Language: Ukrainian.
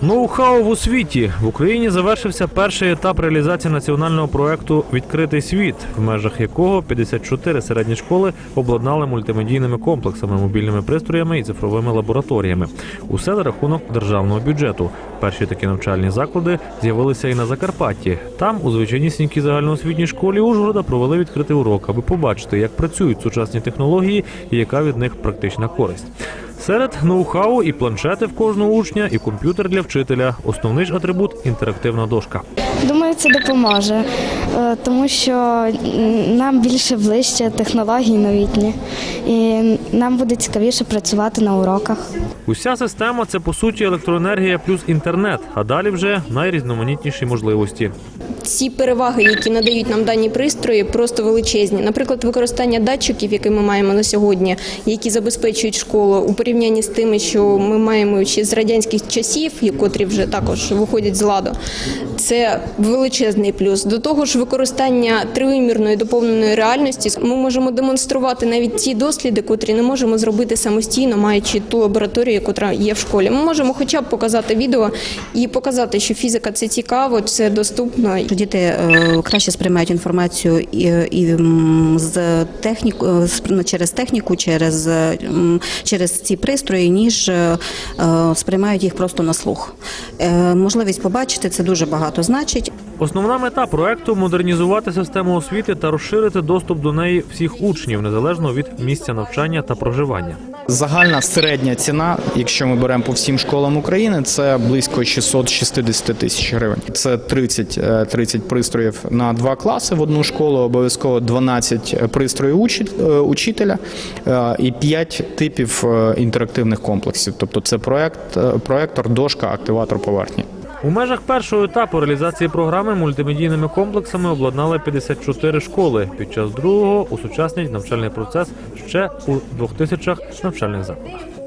Ноу-хау в освіті в Україні завершився перший етап реалізації національного проекту Відкритий світ, в межах якого 54 середні школи обладнали мультимедійними комплексами, мобільними пристроями і цифровими лабораторіями. Усе за рахунок державного бюджету. Перші такі навчальні заклади з'явилися і на Закарпатті. Там, у звичайнісінькій загальноосвітній школі Ужгорода, провели відкритий урок, аби побачити, як працюють сучасні технології і яка від них практична користь. Серед ноу-хау і планшети в кожного учня, і комп'ютер для вчителя. Основний ж атрибут інтерактивна дошка. Думаю, це допоможе, е, тому що нам більше ближче технології новітні, і нам буде цікавіше працювати на уроках. Уся система це по суті електроенергія плюс інтернет, а далі вже найрізноманітніші можливості. Ці переваги, які надають нам дані пристрої, просто величезні. Наприклад, використання датчиків, які ми маємо на сьогодні, які забезпечують школу у порівнянні з тими, що ми маємо ще з радянських часів, котрі вже також виходять з ладу. Це величезний плюс. До того ж, використання тривимірної доповненої реальності ми можемо демонструвати навіть ті досліди, котрі не можемо зробити самостійно, маючи ту лабораторію, яка є в школі. Ми можемо хоча б показати відео і показати, що фізика це цікаво, це доступно. Що діти е, краще сприймають інформацію і, і з техніку е, ну, через техніку, через, е, через ці пристрої, ніж е, е, сприймають їх просто на слух. Е, Можливість побачити це дуже багато значить. Основна мета проекту модернізувати систему освіти та розширити доступ до неї всіх учнів, незалежно від місця навчання та проживання. Загальна середня ціна, якщо ми беремо по всім школам України, це близько 660 тисяч гривень. Це 30, е, 30 пристроїв на два класи в одну школу, обов'язково 12 пристроїв е, учителя е, і 5 типів е, інтерактивних комплексів. Тобто це проект, е, проектор, дошка, активатор поверхні. У межах першого етапу реалізації програми мультимедійними комплексами обладнали 54 школи. Під час другого усучаснять навчальний процес ще у 2000 навчальних закладах.